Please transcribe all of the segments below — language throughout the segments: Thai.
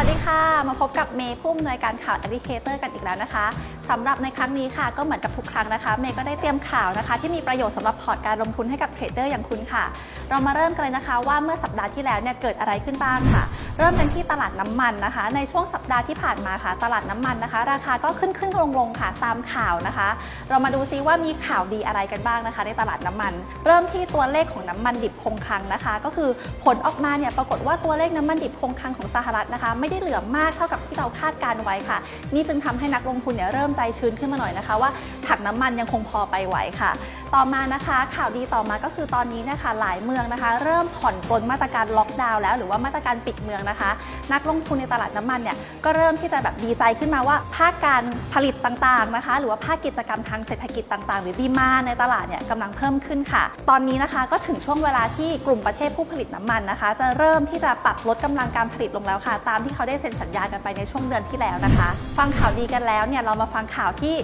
วัสดีค่ะ มาพบกับเมย์ผู้อำนวยการข่าว a อ d ิ c a t o r กันอีกแล้วนะคะสำหรับในครั้งนี้ค่ะก็เหมือนกับทุกครั้งนะคะ เมย์ก็ได้เตรียมข่าวนะคะ ที่มีประโยชน์สำหรับพอร์ตการลงทุนให้กับเทรดเดอร์อย่างคุณค่ะ เรามาเริ่มกันเลยนะคะว่าเมื่อสัปดาห์ที่แล้วเนี่ยเกิดอะไรขึ้นบ้างค่ะ เริ่มกันที่ตลาดน้ำมันนะคะ ในช่วงสัปดาห์ที่ผ่านมาค่ะ ตลาดน้ำมันนะคะ ราคาก็ขึ้นขึ้นลงลงค่ะตามข่าวนะคะ เรามาดูซิว่ามีข่าวดีอะไรกันบ้างนะคะ ในตลาดน้ำมัน เริ่มที่ตัวเลขของน้ำมันดิบคงคลังนะคะ ก็คือผลออกมาเนี่ยปรากฏว่าตัวเลขน้ำมันดิบคงคลังของสหรัฐนะคะ ไม่ได้เหลือมากเท่ากับที่เราคาดการไว้ค่ะ นี่จึงทำให้นักลงทุนเนี่ยเริ่มใจชื้นขึ้นมาหน่อยนะคะว่าถังน้ำมันยังคงพอไปไหวค่ะต่อมานะคะข่าวดีต่อมาก็คือตอนนี้นะคะหลายเมืองนะคะ เริ่มผ่อนปลนมาตรการล็อกดาวน์แล้วหรือว่ามาตรการปิดเมืองนะคะ นักลงทุนในตลาดน้ำมันเนี่ยก็เริ่มที่จะแบบดีใจขึ้นมาว่า ภาคการผลิตต่างๆนะคะ หรือว่าภาคกิจกรรมทางเศรษฐกิจต่างๆ หรือดีมาในตลาดเนี่ยกำลังเพิ่มขึ้นค่ะ ตอนนี้นะคะก็ถึงช่วงเวลาที่กลุ่มประเทศผู้ผลิตน้ำมันนะคะ จะเริ่มที่จะปรับลดกำลังการผลิตลงแล้วค่ะ ตามที่เขาได้เซ็นสัญญากันไปในช่วงเดือนที่แล้วนะคะ ฟังข่าวดีกันแล้วเนี่ยเรามาฟังข่าวที่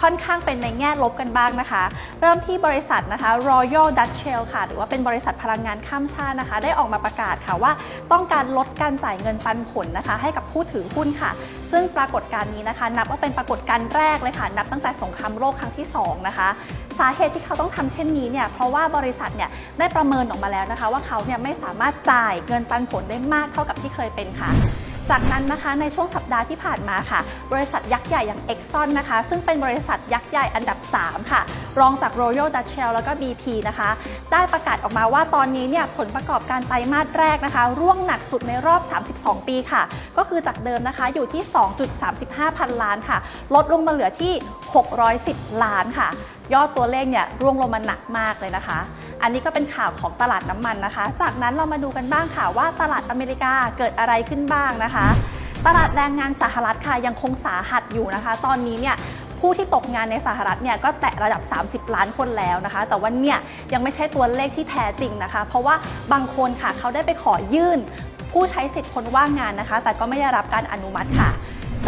ค่อนข้างเป็นในแง่ลบกันบ้างนะคะ เริ่มที่บริษัทนะคะ Royal Dutch Shell ค่ะ หรือว่าเป็นบริษัทพลังงานข้ามชาตินะคะ ได้ออกมาประกาศค่ะว่า ต้องการลดการจ่ายเงินปันผลนะคะ ให้กับผู้ถือหุ้นค่ะ ซึ่งปรากฏการณ์นี้นะคะ นับว่าเป็นปรากฏการณ์แรกเลยค่ะ นับตั้งแต่สงครามโลกครั้งที่สองนะคะสาเหตุที่เขาต้องทำเช่นนี้เนี่ยเพราะว่าบริษัทเนี่ยได้ประเมินออกมาแล้วนะคะ ว่าเขาเนี่ยไม่สามารถจ่ายเงินปันผลได้มากเท่ากับที่เคยเป็นค่ะ จากนั้นนะคะในช่วงสัปดาห์ที่ผ่านมาค่ะ บริษัทยักษ์ใหญ่อย่าง Exxon นะคะ ซึ่งเป็นบริษัทยักษ์ใหญ่อันดับ 3 ค่ะ รองจาก Royal Dutch Shell แล้วก็ BP นะคะ ได้ประกาศออกมาว่าตอนนี้เนี่ยผลประกอบการไตรมาสแรกนะคะ ร่วงหนักสุดในรอบ 32 ปีค่ะ ก็คือจากเดิมนะคะอยู่ที่ 2.35 พันล้านค่ะ ลดลงมาเหลือที่ 610 ล้านค่ะ ยอดตัวเลขเนี่ยร่วงลงมาหนักมากเลยนะคะ อันนี้ก็เป็นข่าวของตลาดน้ำมันนะคะ จากนั้นเรามาดูกันบ้างค่ะว่าตลาดอเมริกาเกิดอะไรขึ้นบ้างนะคะ ตลาดแรงงานสหรัฐค่ะยังคงสาหัสอยู่นะคะ ตอนนี้เนี่ยผู้ที่ตกงานในสหรัฐเนี่ยก็แตะระดับ 30 ล้านคนแล้วนะคะ แต่ว่าเนี่ยยังไม่ใช่ตัวเลขที่แท้จริงนะคะ เพราะว่าบางคนค่ะเขาได้ไปขอยื่น ผู้ใช้สิทธิ์คนว่างงานนะคะ แต่ก็ไม่ได้รับการอนุมัติค่ะ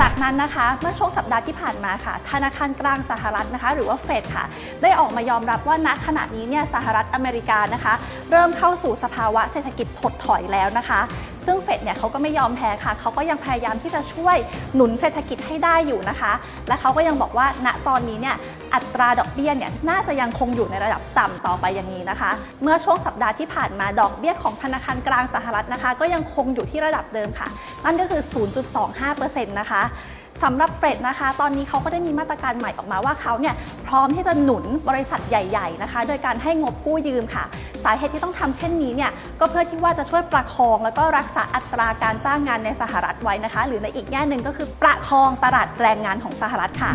จากนั้นนะคะเมื่อช่วงสัปดาห์ที่ผ่านมาค่ะ ธนาคารกลางสหรัฐนะคะ หรือว่าเฟดค่ะ ได้ออกมายอมรับว่าณขณะนี้เนี่ยสหรัฐอเมริกานะคะ เริ่มเข้าสู่สภาวะเศรษฐกิจถดถอยแล้วนะคะซึ่งเฟดเนี่ยเขาก็ไม่ยอมแพ้ค่ะ เขาก็ยังพยายามที่จะช่วยหนุนเศรษฐกิจให้ได้อยู่นะคะ และเขาก็ยังบอกว่าณตอนนี้เนี่ย อัตราดอกเบี้ยเนี่ยน่าจะยังคงอยู่ในระดับต่ำต่อไปอย่างนี้นะคะ เมื่อช่วงสัปดาห์ที่ผ่านมาดอกเบี้ยของธนาคารกลางสหรัฐนะคะ ก็ยังคงอยู่ที่ระดับเดิมค่ะ นั่นก็คือ 0.25%นะคะสำหรับเฟดนะคะ ตอนนี้เขาก็ได้มีมาตรการใหม่ออกมาว่าเขาเนี่ยพร้อมที่จะหนุนบริษัทใหญ่ๆนะคะ โดยการให้งบกู้ยืมค่ะ สาเหตุที่ต้องทำเช่นนี้เนี่ยก็เพื่อที่ว่าจะช่วยประคอง แล้วก็รักษาอัตราการจ้างงานในสหรัฐไว้นะคะ หรือในอีกแง่หนึ่งก็คือประคองตลาดแรงงานของสหรัฐค่ะ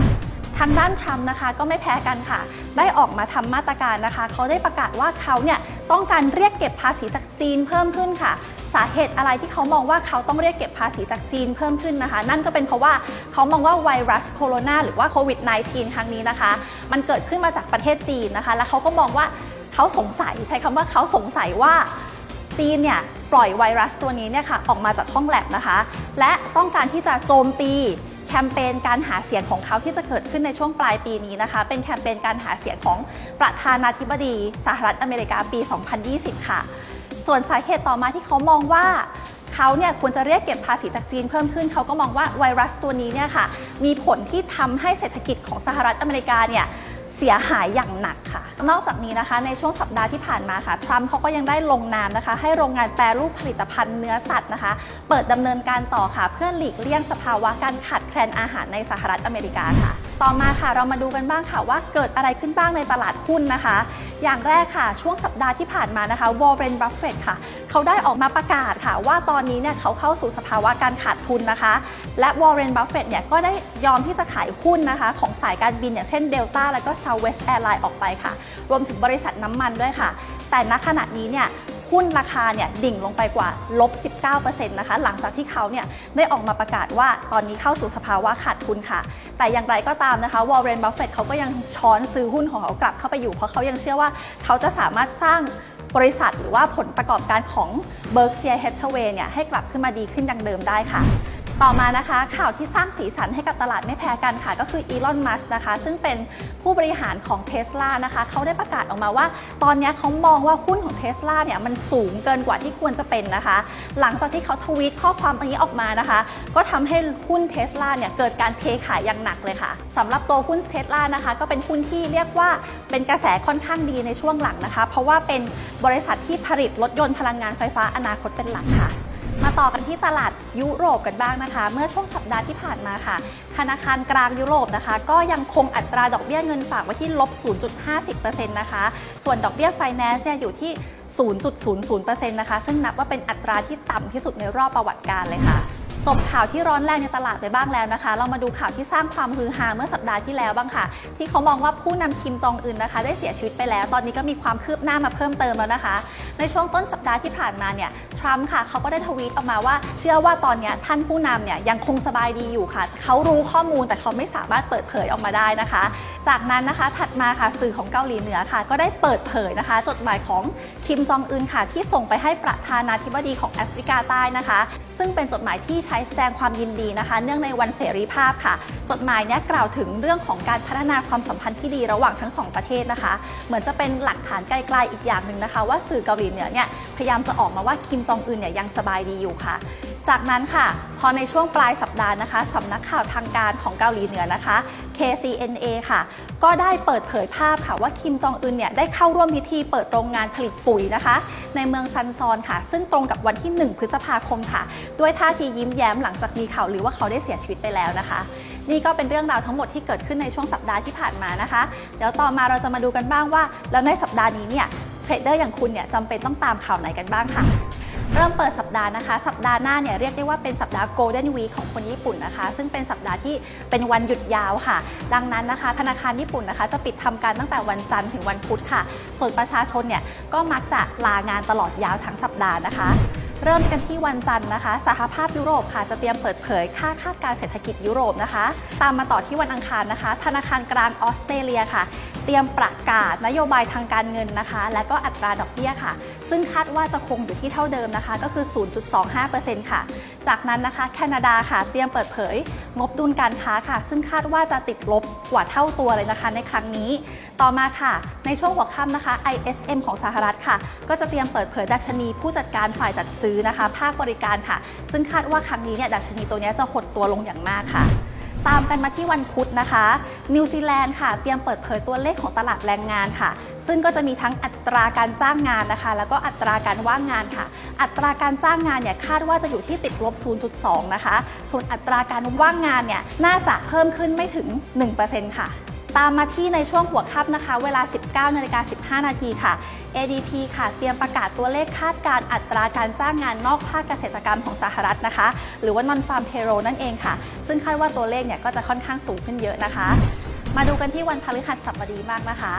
ทางด้านทรัมป์นะคะก็ไม่แพ้กันค่ะ ได้ออกมาทำมาตรการนะคะ เขาได้ประกาศว่าเขาเนี่ยต้องการเรียกเก็บภาษีจากจีนเพิ่มขึ้นค่ะสาเหตุอะไรที่เขามองว่าเขาต้องเรียกเก็บภาษีจากจีนเพิ่มขึ้นนะคะ นั่นก็เป็นเพราะว่าเขามองว่าไวรัสโคโรนาหรือว่าโควิด -19 ครั้งนี้นะคะ มันเกิดขึ้นมาจากประเทศจีนนะคะ แล้วเขาก็มองว่าเขาสงสัยใช้คำว่าเขาสงสัยว่าจีนเนี่ยปล่อยไวรัสตัวนี้เนี่ยค่ะออกมาจากห้องแลบนะคะ และต้องการที่จะโจมตี แคมเปญการหาเสียงของเขาที่จะเกิดขึ้นในช่วงปลายปีนี้นะคะ เป็นแคมเปญการหาเสียงของประธานาธิบดีสหรัฐอเมริกาปี 2020 ค่ะ ส่วนสาเหตุต่อมาที่เขามองว่าเขาเนี่ยควรจะเรียกเก็บภาษีจากจีนเพิ่มขึ้น เขาก็มองว่าไวรัสตัวนี้เนี่ยค่ะ มีผลที่ทำให้เศรษฐกิจของสหรัฐอเมริกาเนี่ยเสียหายอย่างหนักค่ะนอกจากนี้นะคะ ในช่วงสัปดาห์ที่ผ่านมาค่ะทรัมป์เขาก็ยังได้ลงนามนะคะ ให้โรงงานแปรรูปผลิตภัณฑ์เนื้อสัตว์นะคะ เปิดดำเนินการต่อค่ะ เพื่อหลีกเลี่ยงสภาวะการขาดแคลนอาหารในสหรัฐอเมริกาค่ะ ต่อมาค่ะเรามาดูกันบ้างค่ะว่าเกิดอะไรขึ้นบ้างในตลาดหุ้นนะคะ อย่างแรกค่ะ ช่วงสัปดาห์ที่ผ่านมานะคะวอร์เรนบัฟเฟตค่ะ เขาได้ออกมาประกาศค่ะ ว่าตอนนี้เนี่ยเขาเข้าสู่สภาวะการขาดทุนนะคะ และวอร์เรนบัฟเฟตเนี่ยก็ได้ยอมที่จะขายหุ้นนะคะ ของสายการบินอย่างเช่นเดลต้าและก็ Southwest Airlines ออกไปค่ะ รวมถึงบริษัทน้ำมันด้วยค่ะ แต่ณขณะนี้เนี่ยหุ้นราคาเนี่ยดิ่งลงไปกว่าลบ 19%นะคะ หลังจากที่เขาเนี่ยได้ออกมาประกาศว่าตอนนี้เข้าสู่สภาวะขาดทุนค่ะ แต่อย่างไรก็ตามนะคะวอร์เรนบัฟเฟตเขาก็ยังช้อนซื้อหุ้นของเขากลับเข้าไปอยู่ เพราะเขายังเชื่อว่าเขาจะสามารถสร้าง บริษัทหรือว่าผลประกอบการของ Berkshire Hathaway เนี่ยให้กลับขึ้นมาดีขึ้นดังเดิมได้ค่ะ ต่อมานะคะข่าวที่สร้างสีสันให้กับตลาดไม่แพ้กันค่ะก็คืออีลอน มัสนะคะ ซึ่งเป็นผู้บริหารของเท s l a นะคะเขาได้ประกาศออกมาว่า ตอนนี้เขามองว่าหุ้นของเท s l a เนี่ยมันสูงเกินกว่าที่ควรจะเป็นนะคะ หลังจากที่เขาทวีตข้อความตรงนี้ออกมานะคะ ก็ทำให้หุ้นเท s l a เนี่ยเกิดการเทขายอย่างหนักเลยค่ะสำหรับตัวหุ้นเท s l a นะคะก็เป็นหุ้นที่เรียกว่าเป็นกระแสค่อนข้างดีในช่วงหลังนะคะ เพราะว่าเป็นบริษัทที่ผลิตรถยนต์พลังงานไฟฟ้าอนาคตเป็นหลักค่ะ ต่อกันที่ตลาดยุโรปกันบ้างนะคะ เมื่อช่วงสัปดาห์ที่ผ่านมาค่ะ ธนาคารกลางยุโรปนะคะ ก็ยังคงอัตราดอกเบี้ยเงินฝากไว้ที่ลบ 0.50%นะคะ ส่วนดอกเบี้ยไฟแนนซ์เนี่ยอยู่ที่ 0.00%นะคะ ซึ่งนับว่าเป็นอัตราที่ต่ำที่สุดในรอบประวัติการเลยค่ะ จบข่าวที่ร้อนแรงในตลาดไปบ้างแล้วนะคะ เรามาดูข่าวที่สร้างความฮือฮาเมื่อสัปดาห์ที่แล้วบ้างค่ะ ที่เขามองว่าผู้นำคิมจองอึนนะคะ ได้เสียชีวิตไปแล้ว ตอนนี้ก็มีความคืบหน้ามาเพิ่มเติมแล้วนะคะ ในช่วงต้นสัปดาห์ที่ผ่านมาเนี่ยทรัมป์ค่ะเขาก็ได้ทวีตออกมาว่า เชื่อว่าตอนนี้ท่านผู้นำเนี่ยยังคงสบายดีอยู่ค่ะ เขารู้ข้อมูลแต่เขาไม่สามารถเปิดเผยออกมาได้นะคะ จากนั้นนะคะถัดมาค่ะสื่อของเกาหลีเหนือค่ะ ก็ได้เปิดเผยนะคะ จดหมายของคิมจองอึนค่ะ ที่ส่งไปให้ประธานาธิบดีของแอฟริกาใต้นะคะ ซึ่งเป็นจดหมายที่ใช้แสดงความยินดีนะคะ เนื่องในวันเสรีภาพค่ะ จดหมายนี้กล่าวถึงเรื่องของการพัฒนาความสัมพันธ์ที่ดีระหว่างทั้งสองประเทศนะคะ เหมือนจะเป็นหลักฐานไกลๆอีกอย่างหนึ่งนะคะ ว่าสื่อเกาหลีเหนือเนี่ยพยายามจะออกมาว่าคิมจองอึนเนี่ยยังสบายดีอยู่ค่ะ จากนั้นค่ะ พอในช่วงปลายสัปดาห์นะคะสำนักข่าวทางการของเกาหลีเหนือนะคะ KCNA ค่ะ ก็ได้เปิดเผยภาพค่ะว่าคิมจองอึนเนี่ยได้เข้าร่วมพิธีเปิดโรงงานผลิตปุ๋ยนะคะ ในเมืองซันซอนค่ะ ซึ่งตรงกับวันที่ 1 พฤษภาคมค่ะ ด้วยท่าทียิ้มแย้มหลังจากมีข่าวหรือว่าเขาได้เสียชีวิตไปแล้วนะคะ นี่ก็เป็นเรื่องราวทั้งหมดที่เกิดขึ้นในช่วงสัปดาห์ที่ผ่านมานะคะ เดี๋ยวต่อมาเราจะมาดูกันบ้างว่า แล้วในสัปดาห์นี้เนี่ยเทรดเดอร์อย่างคุณเนี่ยจำเป็นต้องตามข่าวไหนกันบ้างค่ะ เริ่มเปิดสัปดาห์นะคะ สัปดาห์หน้าเนี่ยเรียกได้ว่าเป็นสัปดาห์ Golden Week ของคนญี่ปุ่นนะคะ ซึ่งเป็นสัปดาห์ที่เป็นวันหยุดยาวค่ะ ดังนั้นนะคะ ธนาคารญี่ปุ่นนะคะ จะปิดทำการตั้งแต่วันจันทร์ถึงวันพุธค่ะ ส่วนประชาชนเนี่ยก็มักจะลางานตลอดยาวทั้งสัปดาห์นะคะเริ่มกันที่วันจันทร์นะคะ สหภาพยุโรปค่ะจะเตรียมเปิดเผยค่าคาดการเศรษฐกิจยุโรปนะคะ ตามมาต่อที่วันอังคารนะคะ ธนาคารกลางออสเตรเลียค่ะเตรียมประกาศนโยบายทางการเงินนะคะ และก็อัตราดอกเบี้ยค่ะ ซึ่งคาดว่าจะคงอยู่ที่เท่าเดิมนะคะ ก็คือ 0.25%ค่ะ จากนั้นนะคะ แคนาดาค่ะ เตรียมเปิดเผย งบดุลการค้าค่ะ ซึ่งคาดว่าจะติดลบกว่าเท่าตัวเลยนะคะในครั้งนี้ ต่อมาค่ะ ในช่วงหัวค่ำนะคะ ISM ของสหรัฐค่ะ ก็จะเตรียมเปิดเผยดัชนีผู้จัดการฝ่ายจัดซื้อนะคะ ภาคบริการค่ะ ซึ่งคาดว่าครั้งนี้เนี่ยดัชนีตัวเนี้ยจะหดตัวลงอย่างมากค่ะ ตามกันมาที่วันพุธนะคะ นิวซีแลนด์ค่ะ เตรียมเปิดเผยตัวเลขของตลาดแรงงานค่ะ ซึ่งก็จะมีทั้งอัตราการจ้างงานนะคะ แล้วก็อัตราการว่างงานค่ะ อัตราการจ้างงานเนี่ยคาดว่าจะอยู่ที่ติดลบ 0.2 นะคะ ส่วนอัตราการว่างงานเนี่ยน่าจะเพิ่มขึ้นไม่ถึง 1%ค่ะ ตามมาที่ในช่วงหัวค่ำนะคะ เวลา 19นาฬิกา15 นาทีค่ะ ADP ค่ะ เตรียมประกาศตัวเลขคาดการอัตราการจ้างงานนอกภาคเกษตรกรรมของสหรัฐนะคะ หรือว่า non farm payroll นั่นเองค่ะ ซึ่งคาดว่าตัวเลขเนี่ยก็จะค่อนข้างสูงขึ้นเยอะนะคะ มาดูกันที่วันพฤหัสบดีมากนะคะ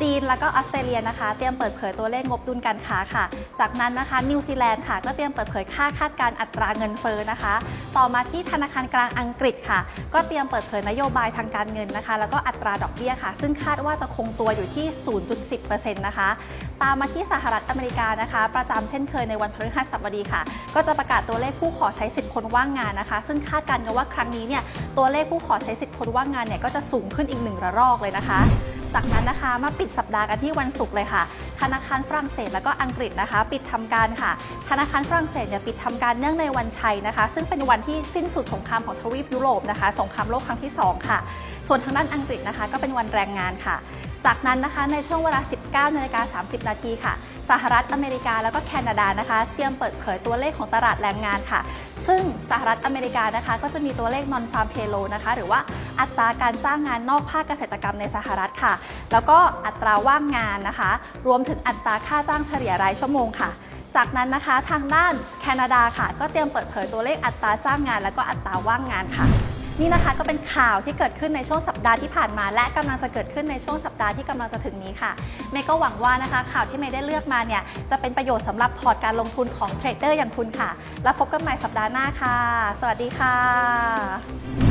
จีนแล้วก็ออสเตรเลียนะคะ เตรียมเปิดเผยตัวเลขงบดุลการค้าค่ะ จากนั้นนะคะนิวซีแลนด์ค่ะ ก็เตรียมเปิดเผยค่าคาดการอัตราเงินเฟ้อนะคะ ต่อมาที่ธนาคารกลางอังกฤษค่ะ ก็เตรียมเปิดเผยนโยบายทางการเงินนะคะ แล้วก็อัตราดอกเบี้ยค่ะ ซึ่งคาดว่าจะคงตัวอยู่ที่ 0.10%นะคะตามมาที่สหรัฐอเมริกานะคะ ประจำเช่นเคยในวันพฤหัสบดีค่ะ ก็จะประกาศตัวเลขผู้ขอใช้สิทธิ์คนว่างงานนะคะ ซึ่งคาดการณ์กันว่าครั้งนี้เนี่ยตัวเลขผู้ขอใช้สิทธิ์คนว่างงานเนี่ยก็จะสูงขึ้นอีกหนึ่งระลอกเลยนะคะ จากนั้นนะคะ มาปิดสัปดาห์กันที่วันศุกร์เลยค่ะ ธนาคารฝรั่งเศสแล้วก็อังกฤษนะคะ ปิดทำการค่ะ ธนาคารฝรั่งเศสเนี่ยปิดทำการเนื่องในวันชัยนะคะ ซึ่งเป็นวันที่สิ้นสุดสงครามของทวีปยุโรปนะคะ สงครามโลกครั้งที่ 2 ค่ะ ส่วนทางด้านอังกฤษนะคะ ก็เป็นวันแรงงานค่ะ จากนั้นนะคะในช่วงเวลา 19นาฬิกา30 นาทีค่ะ สหรัฐอเมริกาแล้วก็แคนาดานะคะ เตรียมเปิดเผยตัวเลขของตลาดแรงงานค่ะ ซึ่งสหรัฐอเมริกานะคะ ก็จะมีตัวเลข non farm payroll นะคะ หรือว่าอัตราการจ้างงานนอกภาคเกษตรกรรมในสหรัฐค่ะ แล้วก็อัตราว่างงานนะคะ รวมถึงอัตราค่าจ้างเฉลี่ยรายชั่วโมงค่ะจากนั้นนะคะทางด้านแคนาดาค่ะ ก็เตรียมเปิดเผยตัวเลขอัตราจ้างงาน แล้วก็อัตราว่างงานค่ะ นี่นะคะก็เป็นข่าวที่เกิดขึ้นในช่วงสัปดาห์ที่ผ่านมา และกำลังจะเกิดขึ้นในช่วงสัปดาห์ที่กำลังจะถึงนี้ค่ะเมย์ก็หวังว่านะคะ ข่าวที่เมย์ได้เลือกมาเนี่ยจะเป็นประโยชน์สำหรับพอร์ตการลงทุนของเทรดเดอร์อย่างคุณค่ะ แล้วพบกันใหม่สัปดาห์หน้าค่ะ สวัสดีค่ะ